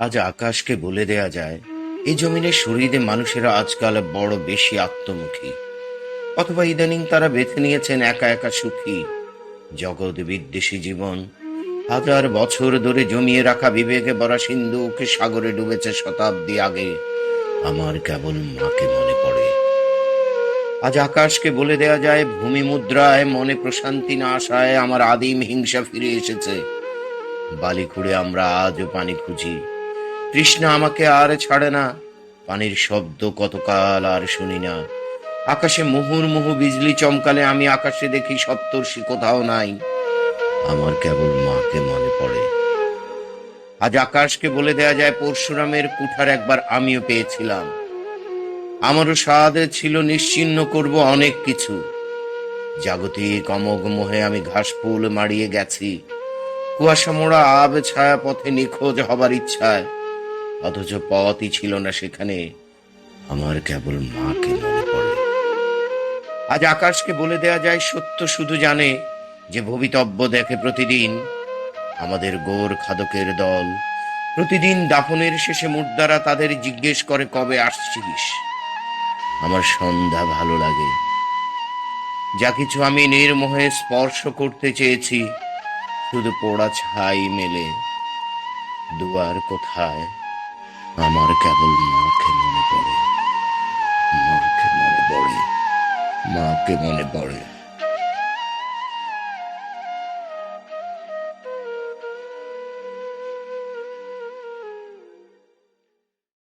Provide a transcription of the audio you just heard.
আজ আকাশকে বলে দেয়া যায়, এই জমিনে শরীরে মানুষেরা আজকাল বড় বেশি আত্মমুখী। অথবা ইদানিং তারা বেছে নিয়েছেন একা একা সুখী। জগৎ বিদ্বেষী জীবন, হাজার বছর ধরে জমিয়ে রাখা বিবেকে ভরা সিন্ধুকে সাগরে ডুবেছে শতাব্দী আগে। আমার কেবল মাকে মনে পড়ে। আজ আকাশকে বলে দেয়া যায়, ভূমি মুদ্রায় মনে প্রশান্তি না আসায় আমার আদিম হিংসা ফিরে এসেছে। বালি খুঁড়ে আমরা আজও পানি খুঁজি। তৃষ্ণা আমাকে আর ছাড়ে না। পানির শব্দ কতকাল আর শুনি না। আকাশে মুহুর্মুহু বিজলি চমকালে আমি আকাশে দেখি সপ্তর্ষি কোথাও নাই। আমার কেবল মাকে মনে পড়ে। আজ আকাশকে বলে দেয়া যায়, পরশুরামের কুঠার একবার আমিও পেয়েছিলাম। আমারও স্বাদ ছিল নিশ্চিন্ন করব অনেক কিছু। জাগতিক অমোঘ মোহে আমি ঘাসফুল মারিয়ে গেছি। কুয়াশা মোড়া আব ছায়া পথে নিখোঁজ হবার ইচ্ছায়। অথচ পথই ছিল না সেখানে। আমার কেবল মাকে মনে আজ আকাশকে বলে দেয়া যায়, সত্য শুধু জানে যে ভবিতব্য দেখে প্রতিদিন আমাদের গোর খাদকের দল। প্রতিদিন দাফনের শেষে মুর্দারা তাদের জিজ্ঞেস করে, কবে আসছিস আমার সন্ধ্যা ভালো লাগে। যা কিছু আমি নির্মোহে স্পর্শ করতে চেয়েছি, শুধু পোড়া ছাই মেলে। দুয়ার কোথায়? আমার কেবল মাকে মনে পড়ে মাকে মনে পড়ে মাকে মনে পড়ে।